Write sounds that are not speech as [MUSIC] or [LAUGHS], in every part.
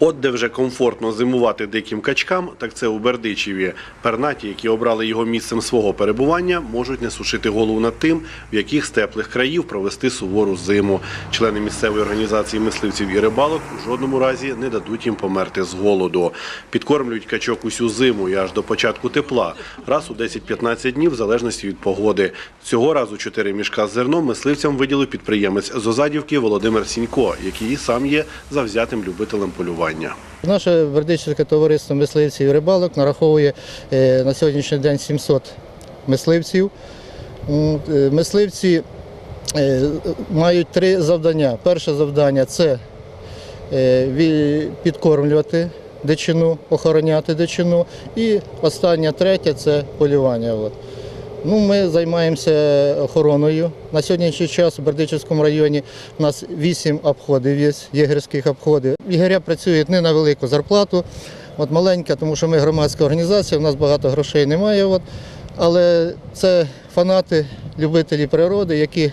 От де вже комфортно зимувати диким качкам, так це у Бердичеві. Пернаті, які обрали його місцем свого перебування, можуть не сушити голову над тим, в яких з теплих країв провести сувору зиму. Члени місцевої організації мисливців і рибалок у жодному разі не дадуть їм померти з голоду. Підкормлюють качок усю зиму і аж до початку тепла, раз у 10-15 днів в залежності від погоди. Цього разу чотири мішка з зерном мисливцям виділив підприємець з Озадівки Володимир Сінько, який і сам є завзятим любителем полювання. Наше Бердичівське товариство мисливців і рибалок нараховує е, на сьогоднішній день 700 мисливців. Е, Мисливці е, мають три завдання. Перше завдання це підкормлювати дичину, охороняти дичину. І останнє третє це полювання. Ну, ми займаємося охороною. На сьогоднішній час в Бердичівському районі у нас вісім обходів є, єгерських обходів. Єгеря працюють не на велику зарплату, от маленька, тому що ми громадська організація, у нас багато грошей немає. От. Але це фанати, любителі природи, які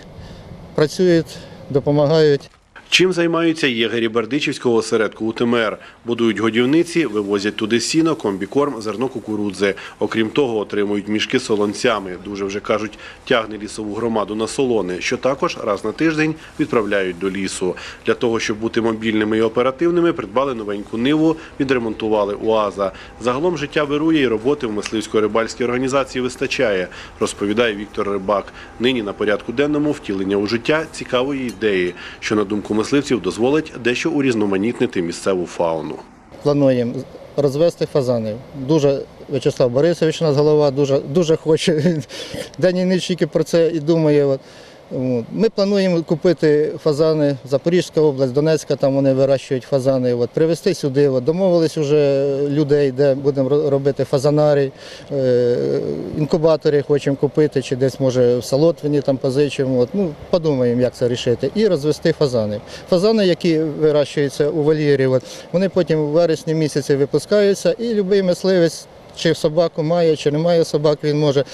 працюють, допомагають. Чим займаються єгері Бердичівського осередку УТМР? Будують годівниці, вивозять туди сіно, комбікорм, зерно кукурудзи. Окрім того, отримують мішки солонцями. Дуже вже кажуть, тягне лісову громаду на солони, що також раз на тиждень відправляють до лісу. Для того, щоб бути мобільними і оперативними, придбали новеньку ниву, відремонтували УАЗа. Загалом життя вирує і роботи в мисливсько-рибальській організації вистачає, розповідає Віктор Рибак. Нині на порядку денному втілення у життя цікавої ідеї, що на думку мисливців дозволить дещо урізноманітнити місцеву фауну. Плануємо розвести фазанів. Дуже В'ячеслав Борисович, у нас голова, дуже, дуже хоче. [LAUGHS] День і ніч тільки про це і думає. Ми плануємо купити фазани Запорізька область, Донецька, там вони вирощують фазани. От. Привезти сюди. От. Домовились вже людей, де будемо робити фазанарій, е, інкубатори хочемо купити, чи десь може в Солотвині там позичимо. От. Ну, подумаємо, як це рішити. І розвести фазани. Фазани, які вирощуються у вольєрі, от, вони потім у вересні місяці випускаються, і будь-який мисливець, чи собаку має, чи не має собак, він може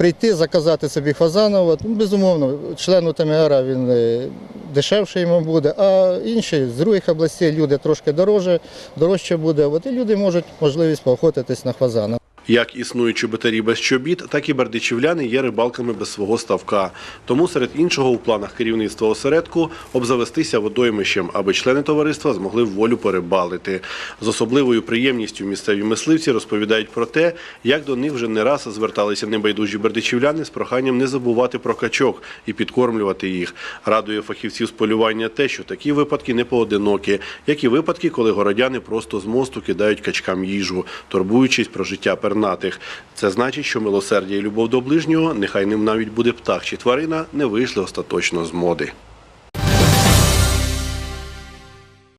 прийти, заказати собі Фазанова. Ну, безумовно, члену УТМР він е, дешевше йому буде, а інші з других областей люди трошки дорожче, дорожче буде. От, і люди можуть можливість поохотитись на фазана. Як існують чоботарі без чобіт, так і бердичівляни є рибалками без свого ставка. Тому серед іншого у планах керівництва осередку обзавестися водоймищем, аби члени товариства змогли волю порибалити. З особливою приємністю місцеві мисливці розповідають про те, як до них вже не раз зверталися небайдужі бердичівляни з проханням не забувати про качок і підкормлювати їх. Радує фахівців з полювання те, що такі випадки не поодинокі, як і випадки, коли городяни просто з мосту кидають качкам їжу, турбуючись про життя пернатих. Це значить, що милосердя і любов до ближнього, нехай ним навіть буде птах чи тварина, не вийшли остаточно з моди.